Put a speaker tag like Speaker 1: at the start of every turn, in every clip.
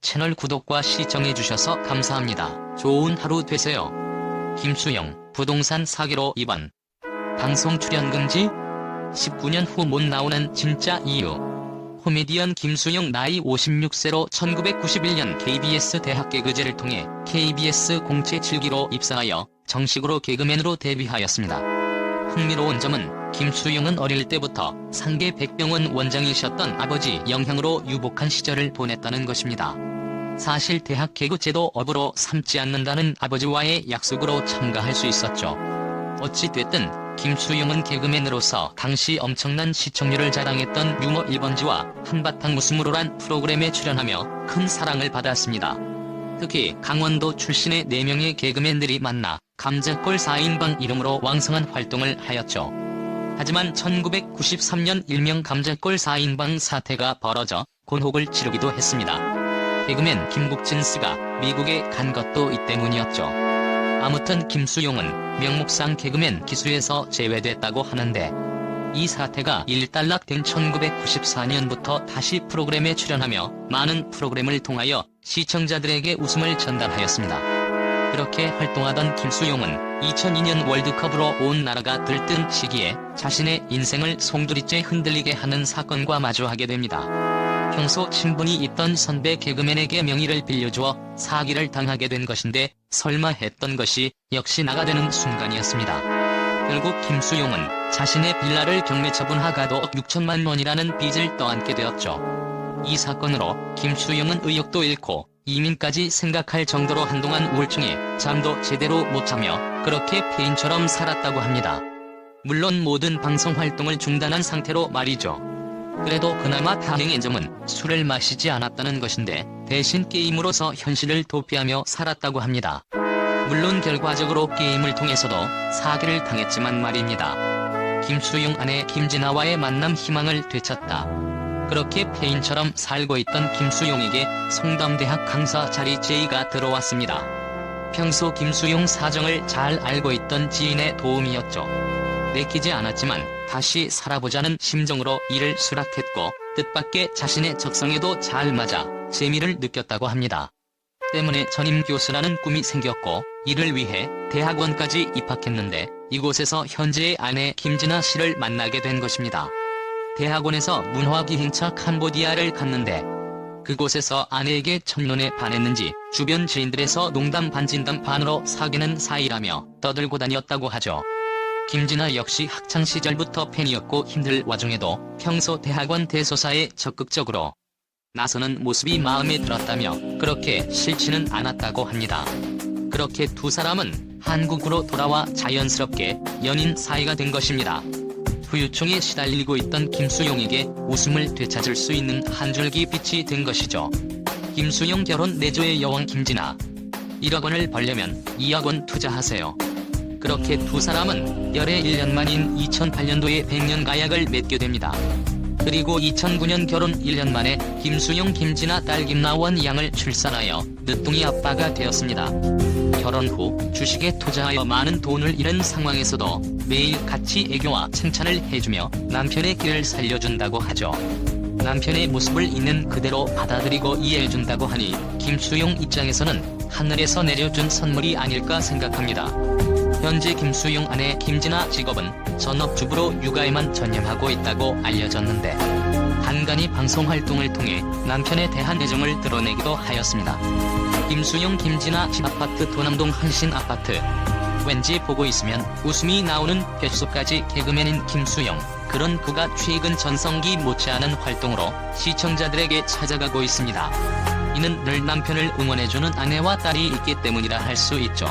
Speaker 1: 채널 구독과 시청해주셔서 감사합니다. 좋은 하루 되세요. 김수영, 부동산 사기로 입원. 방송 출연 금지? 19년 후 못 나오는 진짜 이유. 코미디언 김수영 나이 56세로 1991년 KBS 대학 개그제를 통해 KBS 공채 7기로 입사하여 정식으로 개그맨으로 데뷔하였습니다. 흥미로운 점은 김수영은 어릴 때부터 상계 백병원 원장이셨던 아버지 영향으로 유복한 시절을 보냈다는 것입니다. 사실 대학 개그제도 업으로 삼지 않는다는 아버지와의 약속으로 참가할 수 있었죠. 어찌됐든 김수영은 개그맨으로서 당시 엄청난 시청률을 자랑했던 유머 1번지와 한바탕 웃음으로란 프로그램에 출연하며 큰 사랑을 받았습니다. 특히 강원도 출신의 4명의 개그맨들이 만나 감자골 4인방 이름으로 왕성한 활동을 하였죠. 하지만 1993년 일명 감자골 4인방 사태가 벌어져 곤혹을 치르기도 했습니다. 개그맨 김국진 씨가 미국에 간 것도 이 때문이었죠. 아무튼 김수용은 명목상 개그맨 기수에서 제외됐다고 하는데 이 사태가 일단락된 1994년부터 다시 프로그램에 출연하며 많은 프로그램을 통하여 시청자들에게 웃음을 전달하였습니다. 그렇게 활동하던 김수용은 2002년 월드컵으로 온 나라가 들뜬 시기에 자신의 인생을 송두리째 흔들리게 하는 사건과 마주하게 됩니다. 평소 친분이 있던 선배 개그맨에게 명의를 빌려주어 사기를 당하게 된 것인데 설마 했던 것이 역시 나가 되는 순간이었습니다. 결국 김수용은 자신의 빌라를 경매 처분 하가도 6천만 원이라는 빚을 떠안게 되었죠. 이 사건으로 김수용은 의욕도 잃고 이민까지 생각할 정도로 한동안 우울증에 잠도 제대로 못 자며 그렇게 폐인처럼 살았다고 합니다. 물론 모든 방송 활동을 중단한 상태로 말이죠. 그래도 그나마 다행인 점은 술을 마시지 않았다는 것인데 대신 게임으로서 현실을 도피하며 살았다고 합니다. 물론 결과적으로 게임을 통해서도 사기를 당했지만 말입니다. 김수용 아내 김진아와의 만남 희망을 되찾다. 그렇게 폐인처럼 살고 있던 김수용에게 송담대학 강사 자리 제의가 들어왔습니다. 평소 김수용 사정을 잘 알고 있던 지인의 도움이었죠. 내키지 않았지만 다시 살아보자는 심정으로 이를 수락했고 뜻밖의 자신의 적성에도 잘 맞아 재미를 느꼈다고 합니다. 때문에 전임 교수라는 꿈이 생겼고 이를 위해 대학원까지 입학했는데 이곳에서 현재의 아내 김진아 씨를 만나게 된 것입니다. 대학원에서 문화기행차 캄보디아를 갔는데 그곳에서 아내에게 첫눈에 반했는지 주변 지인들에서 농담 반 진담 반으로 사귀는 사이라며 떠들고 다녔다고 하죠. 김진아 역시 학창시절부터 팬이었고 힘들 와중에도 평소 대학원 대소사에 적극적으로 나서는 모습이 마음에 들었다며 그렇게 싫지는 않았다고 합니다. 그렇게 두 사람은 한국으로 돌아와 자연스럽게 연인 사이가 된 것입니다. 후유증에 시달리고 있던 김수용에게 웃음을 되찾을 수 있는 한 줄기 빛이 된 것이죠. 김수용 결혼 내조의 여왕 김진아 1억 원을 벌려면 2억 원 투자하세요. 그렇게 두 사람은 열애 1년 만인 2008년도에 100년 가약을 맺게 됩니다. 그리고 2009년 결혼 1년 만에 김수용 김진아 딸 김나원 양을 출산하여 늦둥이 아빠가 되었습니다. 결혼 후 주식에 투자하여 많은 돈을 잃은 상황에서도 매일 같이 애교와 칭찬을 해주며 남편의 길을 살려준다고 하죠. 남편의 모습을 있는 그대로 받아들이고 이해해준다고 하니 김수용 입장에서는 하늘에서 내려준 선물이 아닐까 생각합니다. 현재 김수용 아내 김진아 직업은 전업주부로 육아에만 전념하고 있다고 알려졌는데 간간히 방송 활동을 통해 남편에 대한 애정을 드러내기도 하였습니다. 김수용 김진아 집 아파트 도남동 한신 아파트 왠지 보고 있으면 웃음이 나오는 뼛속까지 개그맨인 김수영 그런 그가 최근 전성기 못지않은 활동으로 시청자들에게 찾아가고 있습니다. 이는 늘 남편을 응원해주는 아내와 딸이 있기 때문이라 할 수 있죠.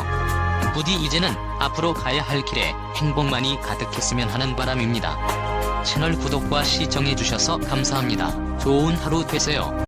Speaker 1: 부디 이제는 앞으로 가야 할 길에 행복만이 가득했으면 하는 바람입니다. 채널 구독과 시청해주셔서 감사합니다. 좋은 하루 되세요.